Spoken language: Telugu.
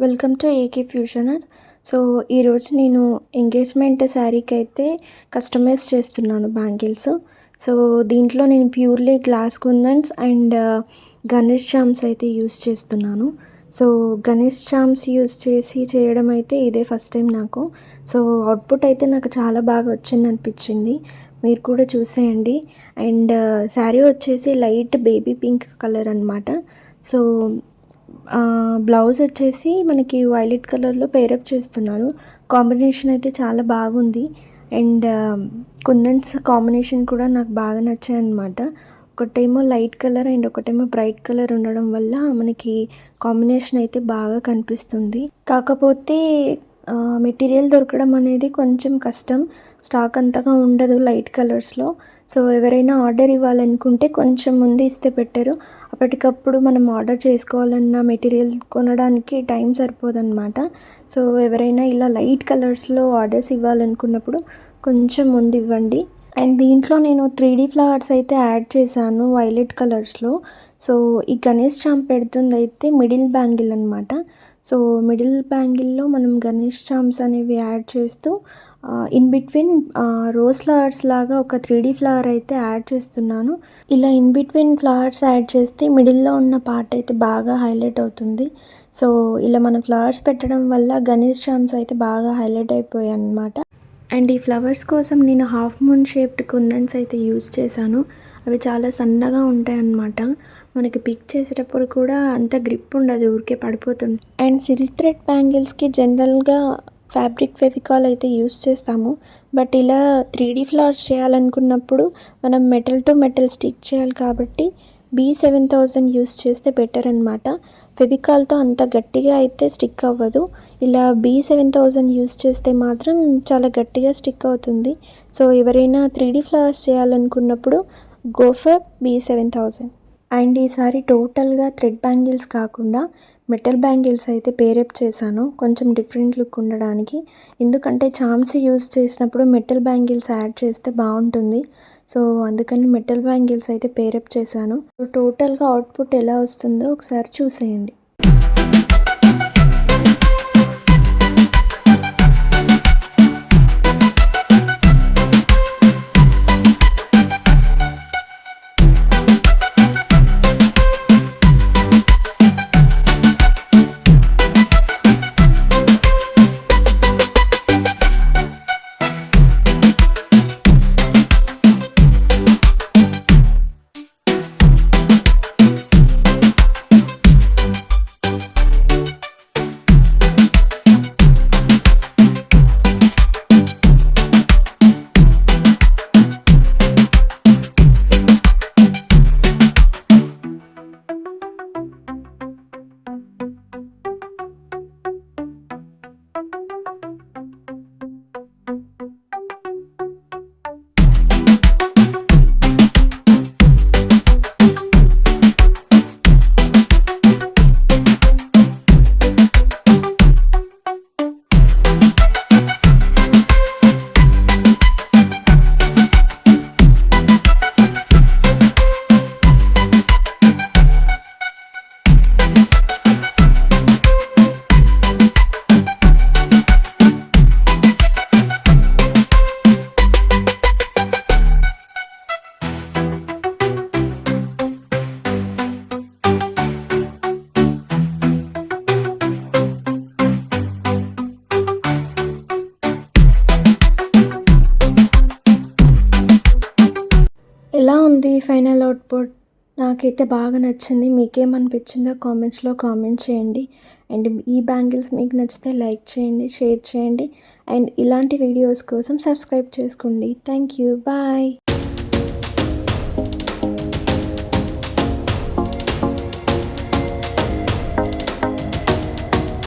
Welcome to AK fusion so ఈరోజు నేను ఎంగేజ్మెంట్ శారీకి అయితే కస్టమైజ్ చేస్తున్నాను బ్యాంగిల్స్ సో దీంట్లో నేను purely glass kundans and Ganesh Sham's అయితే యూస్ చేస్తున్నాను. సో గణేష్ షామ్స్ యూస్ చేసి చేయడం అయితే ఇదే ఫస్ట్ టైం నాకు. సో అవుట్పుట్ అయితే నాకు చాలా బాగా వచ్చింది అనిపించింది. మీరు కూడా చూసేయండి. అండ్ uh, శారీ వచ్చేసి లైట్ బేబీ పింక్ కలర్ అనమాట సో బ్లౌజ్ వచ్చేసి మనకి వైలెట్ కలర్లో పేరప్ చేస్తున్నారు. కాంబినేషన్ అయితే చాలా బాగుంది. అండ్ కుందన్స్ కాంబినేషన్ కూడా నాకు బాగా నచ్చాయి అనమాట ఒకటేమో లైట్ కలర్ అండ్ ఒకటేమో బ్రైట్ కలర్ ఉండడం వల్ల మనకి కాంబినేషన్ అయితే బాగా కనిపిస్తుంది. కాకపోతే మెటీరియల్ దొరకడం అనేది కొంచెం కష్టం. స్టాక్ అంతగా ఉండదు లైట్ కలర్స్లో సో ఎవరైనా ఆర్డర్ ఇవ్వాలనుకుంటే కొంచెం ముందు ఇస్తే పెట్టారు అప్పటికప్పుడు మనం ఆర్డర్ చేసుకోవాలన్న మెటీరియల్ కొనడానికి టైం సరిపోదన్నమాట. సో ఎవరైనా ఇలా లైట్ కలర్స్లో ఆర్డర్స్ ఇవ్వాలనుకున్నప్పుడు కొంచెం ముందు ఇవ్వండి. అండ్ దీంట్లో నేను త్రీ డీ ఫ్లవర్స్ అయితే యాడ్ చేశాను వైలెట్ కలర్స్లో. సో ఈ గణేష్ చాంప్ పెడుతుంది అయితే మిడిల్ బ్యాంగిల్ అనమాట సో మిడిల్ బ్యాంగిల్లో మనం గణేష్ చామ్స్ అనేవి యాడ్ చేస్తూ ఇన్ బిట్వీన్ రోజ్ ఫ్లవర్స్ లాగా ఒక త్రీ డీ ఫ్లవర్ అయితే యాడ్ చేస్తున్నాను. ఇలా ఇన్ బిట్వీన్ ఫ్లవర్స్ యాడ్ చేస్తే మిడిల్లో ఉన్న పార్ట్ అయితే బాగా హైలైట్ అవుతుంది. సో ఇలా మనం ఫ్లవర్స్ పెట్టడం వల్ల గణేష్ చామ్స్ అయితే బాగా హైలైట్ అయిపోయాయి అనమాట అండ్ ఈ ఫ్లవర్స్ కోసం నేను హాఫ్ మూన్ షేప్డ్ కుందన్స్ అయితే యూజ్ చేశాను. అవి చాలా సన్నగా ఉంటాయి అన్నమాట మనకి పిక్ చేసేటప్పుడు కూడా అంత గ్రిప్ ఉండదు ఊరికే పడిపోతుంది. అండ్ సిల్క్ థ్రెడ్ బ్యాంగిల్స్కి జనరల్గా ఫ్యాబ్రిక్ ఫెవికాల్ అయితే యూస్ చేస్తాము. బట్ ఇలా త్రీ డీ ఫ్లవర్స్ చేయాలనుకున్నప్పుడు మనం మెటల్ టు మెటల్ స్టిక్ చేయాలి కాబట్టి బీ సెవెన్ థౌజండ్ యూస్ చేస్తే బెటర్ అనమాట ఫెవికాల్తో అంత గట్టిగా అయితే స్టిక్ అవ్వదు. ఇలా బీ సెవెన్ థౌజండ్ యూస్ చేస్తే మాత్రం చాలా గట్టిగా స్టిక్ అవుతుంది. సో ఎవరైనా త్రీ డీ ఫ్లవర్స్ చేయాలనుకున్నప్పుడు go for B B seven thousand and ఈసారి టోటల్గా థ్రెడ్ బ్యాంగిల్స్ కాకుండా మెటల్ బ్యాంగిల్స్ అయితే పేరప్ చేశాను. కొంచెం డిఫరెంట్ లుక్ ఉండడానికి. ఎందుకంటే చామ్స్ యూస్ చేసినప్పుడు మెటల్ బ్యాంగిల్స్ యాడ్ చేస్తే బాగుంటుంది. సో అందుకని మెటల్ బ్యాంగిల్స్ అయితే పేరప్ చేశాను. టోటల్గా అవుట్పుట్ ఎలా వస్తుందో ఒకసారి చూసేయండి. ఉంది ఫైనల్ అవుట్పుట్? నాకైతే బాగా నచ్చింది. మీకేమనిపించిందో కామెంట్స్లో కామెంట్ చేయండి. అండ్ ఈ బ్యాంగిల్స్ మీకు నచ్చితే లైక్ చేయండి షేర్ చేయండి. అండ్ ఇలాంటి వీడియోస్ కోసం సబ్స్క్రైబ్ చేసుకోండి. Thank you. బాయ్.